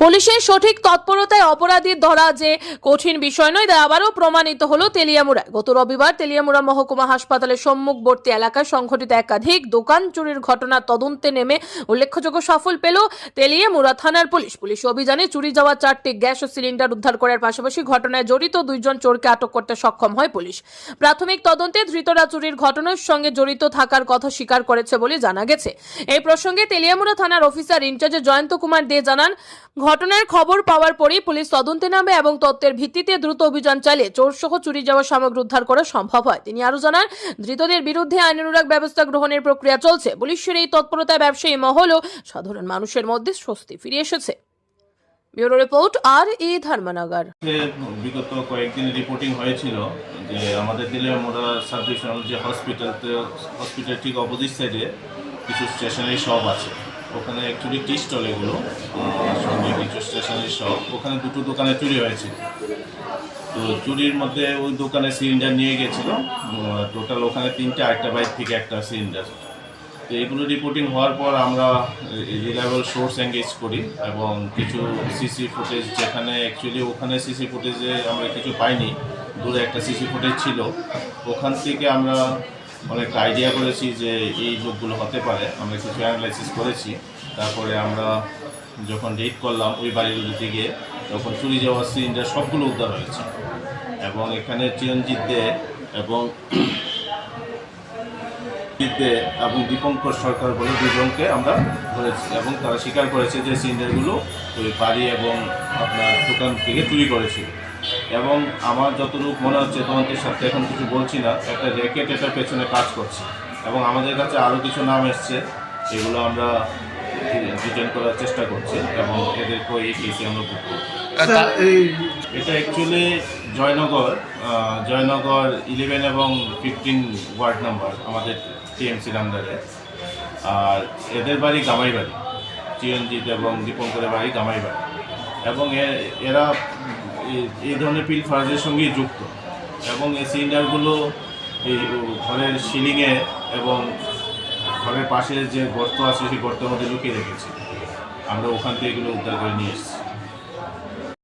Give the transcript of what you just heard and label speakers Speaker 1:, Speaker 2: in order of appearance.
Speaker 1: পুলিশের সঠিক তৎপরতায় অপরাধী ধরা যে কঠিন বিষয় নয়, তা আবারও প্রমাণিত হলো তেলিয়ামুড়ায়। গত রবিবার তেলিয়ামুড়া মহকুমা হাসপাতালের সম্মুখবর্তী এলাকায় সংঘটিত একাধিক দোকান চুরির ঘটনা তদন্তে নেমে উল্লেখযোগ্য সফল পেল তেলিয়ামুড়া থানার পুলিশ। পুলিশ অভিযানে চুরি যাওয়া চারটি গ্যাস সিলিন্ডার উদ্ধার করার পাশাপাশি ঘটনায় জড়িত দুইজন চোরকে আটক করতে সক্ষম হয় পুলিশ। প্রাথমিক তদন্তে ধৃতরা চুরির ঘটনার সঙ্গে জড়িত থাকার কথা স্বীকার করেছে বলে জানা গেছে। এই প্রসঙ্গে তেলিয়ামুড়া থানার officer in charge Jayanta Kumar Dey জানান ঘটনার খবর পাওয়ার পরেই পুলিশ তদন্তে নামে এবং তথ্যের ভিত্তিতে দ্রুত অভিযান চালিয়ে চোরসহ চুরি যাওয়া সামগ্রী উদ্ধার করা সম্ভব হয়। তিনি আরও জানান, ধৃতদের বিরুদ্ধে আইনানুরাগ ব্যবস্থা গ্রহণের প্রক্রিয়া চলছে। পুলিশের এই তৎপরতায় ব্যবসায়ী মহল ও সাধারণ মানুষের মধ্যে স্বস্তি ফিরে এসেছে। ব্যুরো রিপোর্ট, আর ই ধর্মনগর।
Speaker 2: বিগত কয়েকদিন রিপোর্টিং হয়েছিল যে আমাদের দিলে মোড়া সাব যে হসপিটাল হসপিটাল ঠিক অপোজিট সাইডে কিছু স্টেশনারি শপ আছে। ওখানে অ্যাকচুয়ালি টি স্টল এগুলো সঙ্গে কিছু স্টেশনারি শপ। ওখানে দুটো দোকানে চুরি হয়েছিল। তো চুরির মধ্যে ওই দোকানে সিলিন্ডার নিয়ে গেছিল। টোটাল ওখানে তিনটে, আরেকটা বাইক থেকে একটা সিলিন্ডার। তো এগুলো রিপোর্টিং হওয়ার পর আমরা রিলায়েবল সোর্স এঙ্গেজ করি এবং কিছু সিসি ফুটেজ যেখানে অ্যাকচুয়ালি ওখানে সিসি ফুটেজে আমরা কিছু পাইনি, দূরে একটা সিসি ফুটেজ ছিল। ওখান থেকে আমরা অনেক আইডিয়া করেছি যে এই লোকগুলো হতে পারে। আমরা কিছু অ্যানালাইসিস করেছি। তারপরে আমরা যখন রেড করলাম ওই বাড়ির দিকে, তখন চুরি যাওয়া সিলিন্ডার সবগুলো উদ্ধার হয়েছে। এবং এখানে চিরঞ্জিত দে এবং দে এবং দীপঙ্কর সরকার বলে দুজনকে আমরা ধরেছি এবং তারা স্বীকার করেছে যে সিলিন্ডারগুলো ওই বাড়ি এবং আপনার দোকান থেকে চুরি করেছিল। এবং আমার যতটুকু মনে হচ্ছে তোমাদের সাথে এখন কিছু বলছি না একটা র্যাকেট এটার পেছনে কাজ করছে এবং আমাদের কাছে আরও কিছু নাম এসছে এগুলো আমরা ডিটেন করার চেষ্টা করছি এবং এদেরকে এই কেসে আমরা বুক এটা অ্যাকচুয়ালি জয়নগর জয়নগর ইলেভেন এবং ফিফটিন ওয়ার্ড নাম্বার আমাদের টিএমসির আন্ডারে আর এদের বাড়ি গামাই বাড়ি চিরঞ্জিত এবং দীপঙ্করের বাড়ি গামাই বাড়ি এবং এ- এরা এই- ধরনের পিল ফার্জের সঙ্গে যুক্ত। এবং এই সিলিন্ডারগুলো এই ঘরের সিলিংয়ে এবং ঘরের পাশে যে গর্ত আছে, সেই গর্তের মধ্যে লুকিয়ে রেখেছি। আমরা ওখান থেকে এগুলো উদ্ধার করে নিয়ে এসেছি।